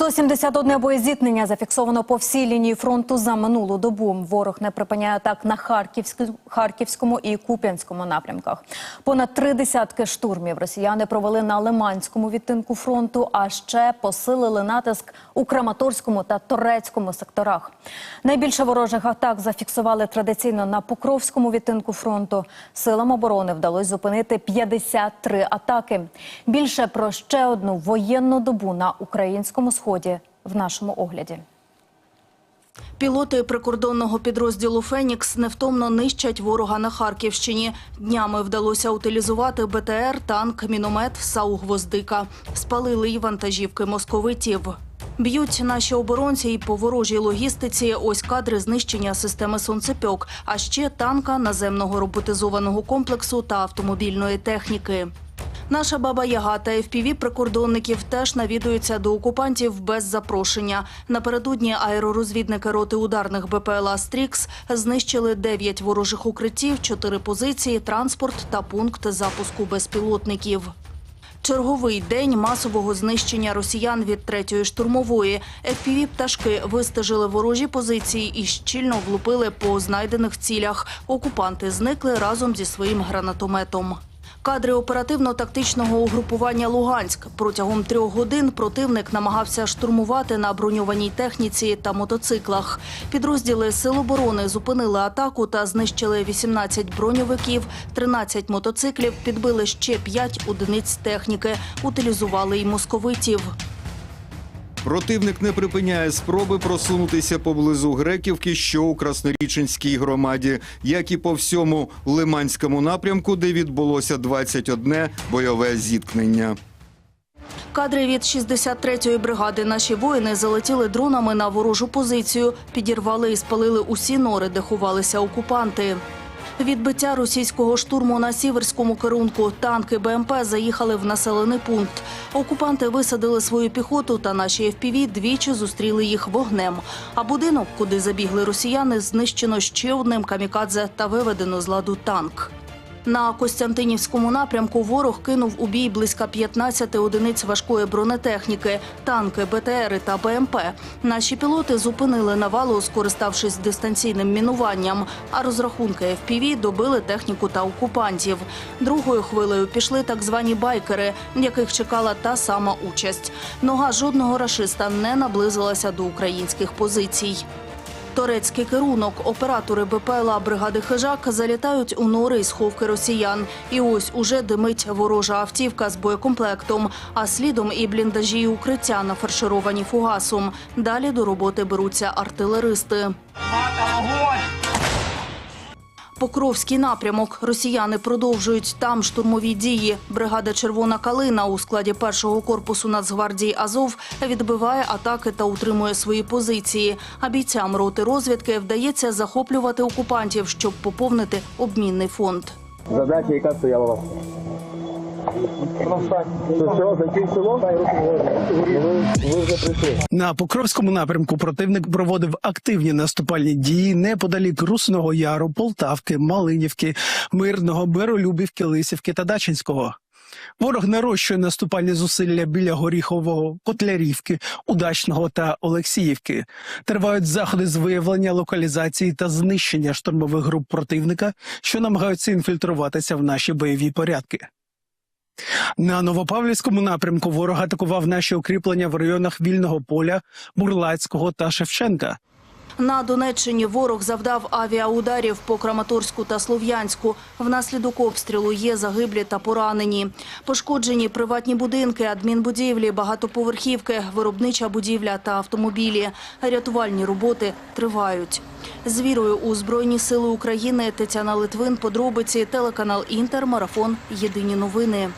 171 боєзіткнення зафіксовано по всій лінії фронту за минулу добу. Ворог не припиняє атак на Харківськ- Харківському і Куп'янському напрямках. Понад три десятки штурмів росіяни провели на Лиманському відтинку фронту, а ще посилили натиск у Краматорському та Торецькому секторах. Найбільше ворожих атак зафіксували традиційно на Покровському відтинку фронту. Силам оборони вдалося зупинити 53 атаки. Більше про ще одну воєнну добу на українському сході в нашому огляді. Пілоти прикордонного підрозділу Фенікс невтомно нищать ворога на Харківщині. Днями вдалося утилізувати БТР, танк, міномет, САУ «Гвоздика». Спалили й вантажівки московитів. Б'ють наші оборонці і по ворожій логістиці. Ось кадри знищення системи сонцепьок, а ще танка, наземного роботизованого комплексу та автомобільної техніки. Наша баба Яга та ФПВ прикордонників теж навідуються до окупантів без запрошення. Напередодні аеророзвідники роти ударних БПЛА «Стрікс» знищили 9 ворожих укриттів, 4 позиції, транспорт та пункт запуску безпілотників. Черговий день масового знищення росіян від третьої штурмової. fpv пташки вистежили ворожі позиції і щільно влупили по знайдених цілях. Окупанти зникли разом зі своїм гранатометом. Кадри оперативно-тактичного угрупування Луганськ протягом трьох годин противник намагався штурмувати на броньованій техніці та мотоциклах. Підрозділи Сил оборони зупинили атаку та знищили 18 броньовиків, 13 мотоциклів, підбили ще 5 одиниць техніки, утилізували й московитів. Противник не припиняє спроби просунутися поблизу Греківки, що у Красноріченській громаді, як і по всьому Лиманському напрямку, де відбулося 21 бойове зіткнення. Кадри від 63-ї бригади. Наші воїни залетіли дронами на ворожу позицію, підірвали і спалили усі нори, де ховалися окупанти. Відбиття російського штурму на сіверському керунку. Танки БМП заїхали в населений пункт. Окупанти висадили свою піхоту, та наші ФПВ двічі зустріли їх вогнем. А будинок, куди забігли росіяни, знищено ще одним камікадзе та виведено з ладу танк. На Костянтинівському напрямку ворог кинув у бій близько 15 одиниць важкої бронетехніки, танки, БТРи та БМП. Наші пілоти зупинили навалу, скориставшись дистанційним мінуванням. А розрахунки FPV добили техніку та окупантів. Другою хвилею пішли так звані байкери, яких чекала та сама участь. Нога жодного рашиста не наблизилася до українських позицій. Торецький керунок, оператори БПЛА бригади Хижак залітають у нори і сховки росіян. І ось уже димить ворожа автівка з боєкомплектом, а слідом і бліндажі і укриття нафаршировані фугасом. Далі до роботи беруться артилеристи. Покровський напрямок. Росіяни продовжують там штурмові дії. Бригада Червона калина у складі першого корпусу Нацгвардії Азов відбиває атаки та утримує свої позиції. А бійцям роти розвідки вдається захоплювати окупантів, щоб поповнити обмінний фонд. Задача, яка стояла На Покровському напрямку противник проводив активні наступальні дії неподалік Русного Яру, Полтавки, Малинівки, Мирного, Беролюбівки, Лисівки та Дачинського. Ворог нарощує наступальні зусилля біля Горіхового, Котлярівки, Удачного та Олексіївки. Тривають заходи з виявлення локалізації та знищення штурмових груп противника, що намагаються інфільтруватися в наші бойові порядки. На Новопавлівському напрямку ворог атакував наші укріплення в районах Вільного поля, Бурлацького та Шевченка. На Донеччині ворог завдав авіаударів по Краматорську та Слов'янську. Внаслідок обстрілу є загиблі та поранені. Пошкоджені приватні будинки, адмінбудівлі, багатоповерхівки, виробнича будівля та автомобілі. Рятувальні роботи тривають. З вірою у Збройні Сили України Тетяна Литвин, подробиці, телеканал Інтер, марафон, єдині новини.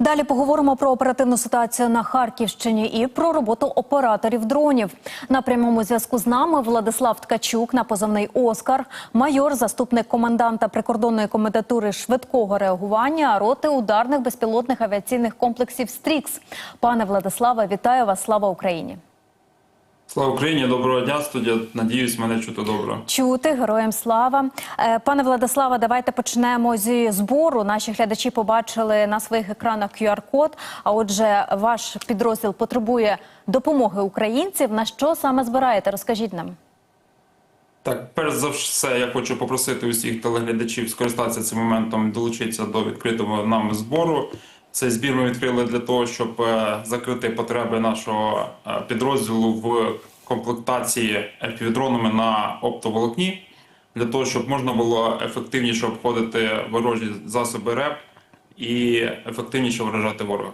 Далі поговоримо про оперативну ситуацію на Харківщині і про роботу операторів дронів. На прямому зв'язку з нами Владислав Ткачук на позивний Оскар, майор, заступник коменданта прикордонної комендатури швидкого реагування роти ударних безпілотних авіаційних комплексів Стрікс. Пане Владиславе, вітаю вас! Слава Україні! Слава Україні, доброго дня, студія. Надіюсь, мене чути добре. Чути героям слава. Е, Пане Владиславе, давайте почнемо зі збору. Наші глядачі побачили на своїх екранах QR-код. А отже, ваш підрозділ потребує допомоги українців. На що саме збираєте? Розкажіть нам. Так, перш за все, я хочу попросити усіх телеглядачів скористатися цим моментом, долучитися до відкритого нами збору. Цей збір ми відкрили для того, щоб е, закрити потреби нашого е, підрозділу в комплектації епівдронами на оптоволокні, для того, щоб можна було ефективніше обходити ворожі засоби РЕП і ефективніше вражати ворога.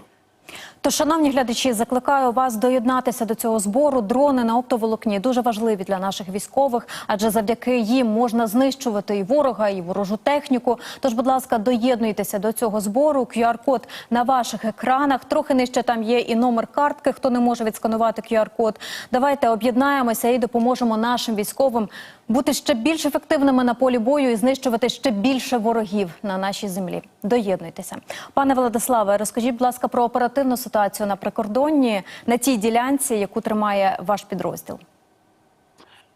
То, шановні глядачі, закликаю вас доєднатися до цього збору. Дрони на оптоволокні дуже важливі для наших військових, адже завдяки їм можна знищувати і ворога, і ворожу техніку. Тож, будь ласка, доєднуйтеся до цього збору. QR-код на ваших екранах. Трохи нижче там є і номер картки. Хто не може відсканувати QR-код. Давайте об'єднаємося і допоможемо нашим військовим бути ще більш ефективними на полі бою і знищувати ще більше ворогів на нашій землі. Доєднуйтеся, пане Владиславе. Розкажіть, будь ласка, про оперативну ситуацію на прикордонні на тій ділянці, яку тримає ваш підрозділ.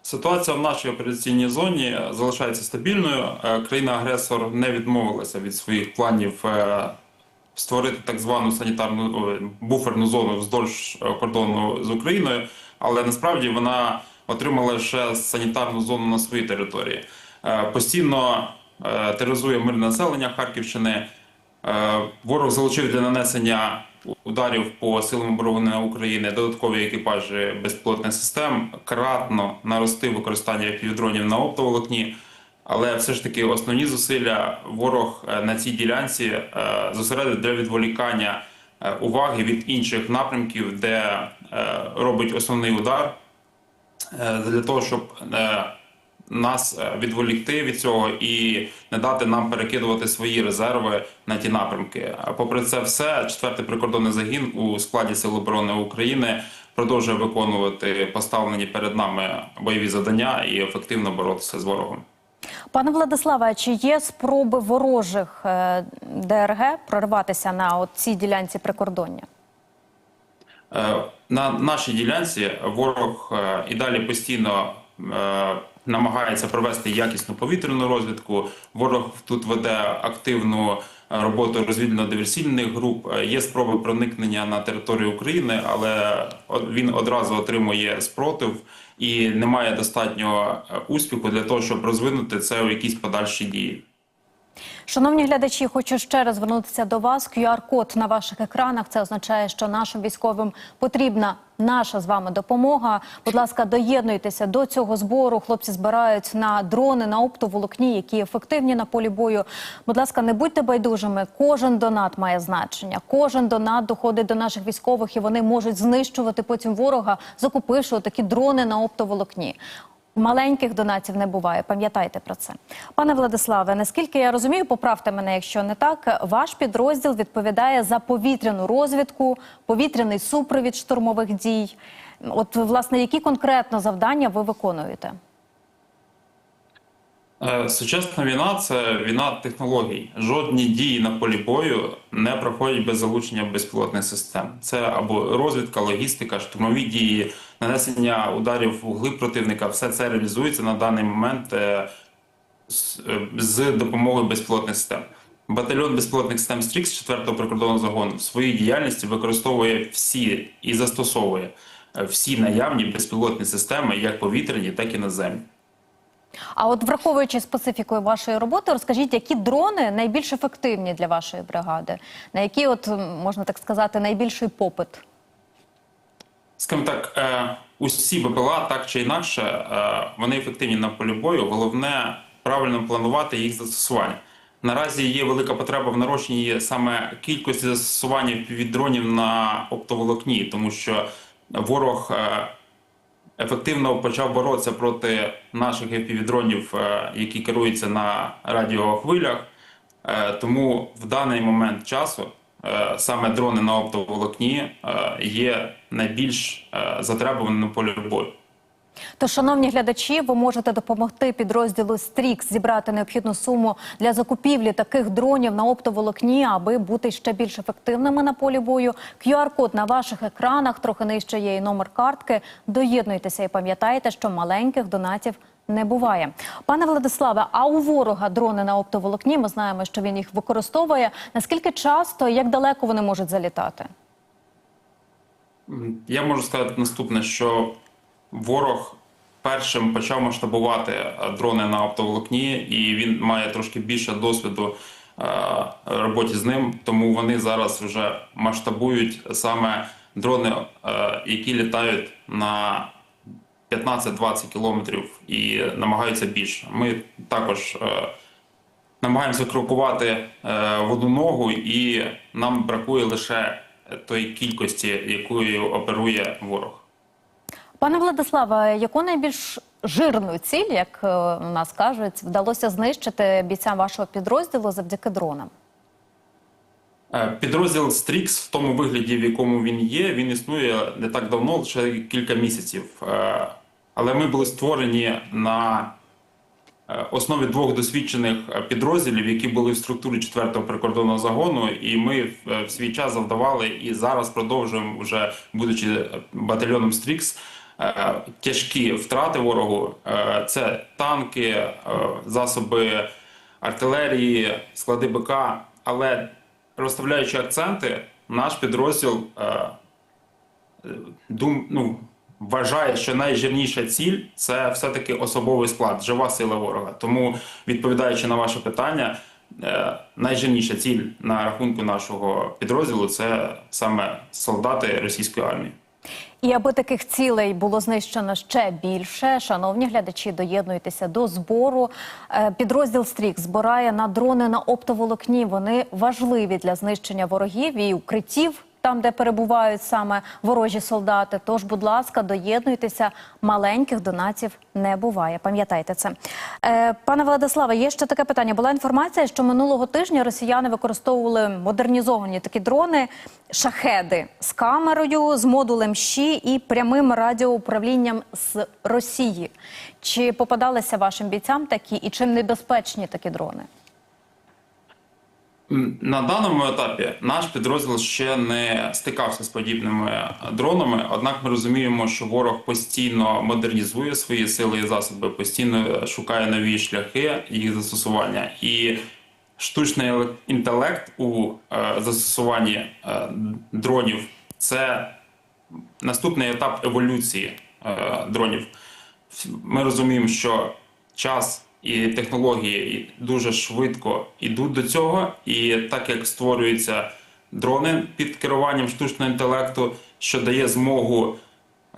Ситуація в нашій операційній зоні залишається стабільною. Е, Країна-агресор не відмовилася від своїх планів е, створити так звану санітарну буферну зону вздовж е, кордону з Україною, але насправді вона отримала лише санітарну зону на своїй території. Постійно тероризує мирне населення Харківщини. Е, Ворог залучив для нанесення ударів по силам оборони України додаткові екіпажі безпілотних систем, кратно наростив використання півдронів на оптоволокні. Але все ж таки основні зусилля ворог е, на цій ділянці е, зосередив для відволікання уваги від інших напрямків, де робить основний удар для того, щоб нас е, відволікти від цього і не дати нам перекидувати свої резерви на ті напрямки. Попри це все, четвертий прикордонний загін у складі Сил оборони України продовжує виконувати поставлені перед нами бойові завдання і ефективно боротися з ворогом. Пане Владиславе, чи є спроби ворожих е, ДРГ прориватися на цій ділянці прикордоння? Е, На нашій ділянці ворог і далі постійно намагається провести якісну повітряну розвідку. Ворог тут веде активну е, роботу розвідно-диверсійних груп. Е, Є спроби проникнення на територію України, але він одразу отримує спротив і немає достатнього е, успіху для того, щоб розвинути це у якісь подальші дії. Шановні глядачі, хочу ще раз звернутися до вас. QR-код на ваших екранах. Це означає, що нашим військовим потрібна наша з вами допомога. Будь ласка, доєднуйтеся до цього збору. Хлопці збирають на дрони, на оптоволокні, які ефективні на полі бою. Будь ласка, не будьте байдужими. Кожен донат має значення. Кожен донат доходить до наших військових, і вони можуть знищувати потім ворога, закупивши такі дрони на оптоволокні. Маленьких донатів не буває. Пам'ятайте про це, пане Владиславе. Наскільки я розумію, поправте мене, якщо не так. Ваш підрозділ відповідає за повітряну розвідку, повітряний супровід штурмових дій. От, власне, які конкретно завдання ви виконуєте? Е, Сучасна війна це війна технологій. Жодні дії на полі бою не проходять без залучення безпілотних систем. Це або розвідка, логістика, штурмові дії, нанесення ударів в глиб противника. Все це реалізується на даний момент е, з- е, допомогою безпілотних систем. Батальйон безпілотних систем Стрікс 4-го прикордонного загону в своїй діяльності використовує всі і застосовує всі наявні безпілотні системи, як повітряні, так і наземні. А от враховуючи специфіку вашої роботи, розкажіть, які дрони найбільш ефективні для вашої бригади, на які, от можна так сказати, найбільший попит? Скажімо так, е, усі БПЛА так чи інакше, е, вони ефективні на полі бою. Головне правильно планувати їх застосування. Наразі є велика потреба в нарощенні саме кількості застосування від дронів на оптоволокні, тому що ворог е, ефективно почав боротися проти наших FPV-дронів, е, які керуються на радіохвилях. Е, Тому в даний момент часу е, саме дрони на оптоволокні є найбільш затребуваними на полі бою. То, шановні глядачі, ви можете допомогти підрозділу Стрікс зібрати необхідну суму для закупівлі таких дронів на оптоволокні, аби бути ще більш ефективними на полі бою. QR-код на ваших екранах трохи нижче є і номер картки. Доєднуйтеся і пам'ятайте, що маленьких донатів не буває. Пане Владиславе, а у ворога дрони на оптоволокні? Ми знаємо, що він їх використовує. Наскільки часто і як далеко вони можуть залітати? Я можу сказати наступне, що ворог першим почав масштабувати е, дрони на оптоволокні, і він має трошки більше досвіду е, роботі з ним. Тому вони зараз вже масштабують саме дрони, е, які літають на 15-20 кілометрів і намагаються більше. Ми також намагаємося крокувати в одну ногу, і нам бракує лише тої кількості, якою оперує ворог. Пане Владиславе, яку найбільш жирну ціль, як е, у нас кажуть, вдалося знищити бійцям вашого підрозділу завдяки дронам? Е, Підрозділ Стрікс в тому вигляді, в якому він є, він існує не так давно, лише кілька місяців. Е, Але ми були створені на основі двох досвідчених підрозділів, які були в структурі 4-го прикордонного загону, і ми в- свій час завдавали і зараз продовжуємо, вже будучи батальйоном Стрікс, тяжкі втрати ворогу. Е, Це танки, е, засоби артилерії, склади БК. Але розставляючи акценти, наш підрозділ е, е, дум, ну, вважає, що найжирніша ціль це все-таки особовий склад, жива сила ворога. Тому, відповідаючи на ваше питання, е, найжирніша ціль на рахунку нашого підрозділу це саме солдати російської армії. І аби таких цілей було знищено ще більше, шановні глядачі, доєднуйтеся до збору. Е, Підрозділ Стрік збирає на дрони на оптоволокні. Вони важливі для знищення ворогів і укриттів. Там, де перебувають саме ворожі солдати. Тож, будь ласка, доєднуйтеся. Маленьких донатів не буває. Пам'ятайте це. Е, пане Владиславе, є ще таке питання. Була інформація, що минулого тижня росіяни використовували модернізовані такі дрони шахеди з камерою, з модулем ЩІ і прямим радіоуправлінням з Росії. Чи попадалися вашим бійцям такі і чим небезпечні такі дрони? На даному етапі наш підрозділ ще не стикався з подібними дронами. Однак ми розуміємо, що ворог постійно модернізує свої сили і засоби, постійно шукає нові шляхи їх застосування. І штучний інтелект у е, застосуванні е, дронів це наступний етап еволюції е, дронів. Ми розуміємо, що час і технології дуже швидко йдуть до цього, і так як створюються дрони під керуванням штучного інтелекту, що дає змогу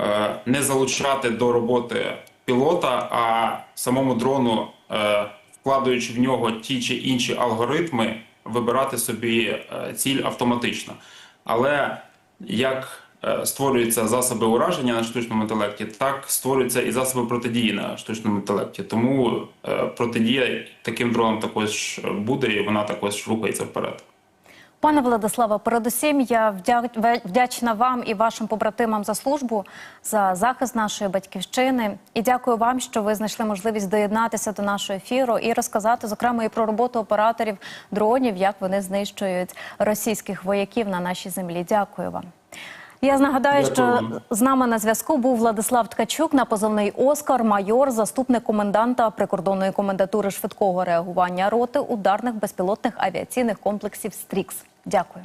е, не залучати до роботи пілота, а самому дрону, е, вкладаючи в нього ті чи інші алгоритми, вибирати собі е, ціль автоматично. Але як створюються засоби ураження на штучному інтелекті, так створюються і засоби протидії на штучному інтелекті. Тому е, протидія таким дронам також буде, і вона також рухається вперед. Пане Владиславе, передусім я вдя- вдячна вам і вашим побратимам за службу, за захист нашої батьківщини. І дякую вам, що ви знайшли можливість доєднатися до нашого ефіру і розказати, зокрема, і про роботу операторів дронів, як вони знищують російських вояків на нашій землі. Дякую вам. Я нагадаю, що з нами на зв'язку був Владислав Ткачук на позовний Оскар, майор, заступник коменданта прикордонної комендатури швидкого реагування роти ударних безпілотних авіаційних комплексів Стрікс. Дякую.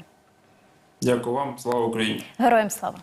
Дякую вам, слава Україні! Героям слава!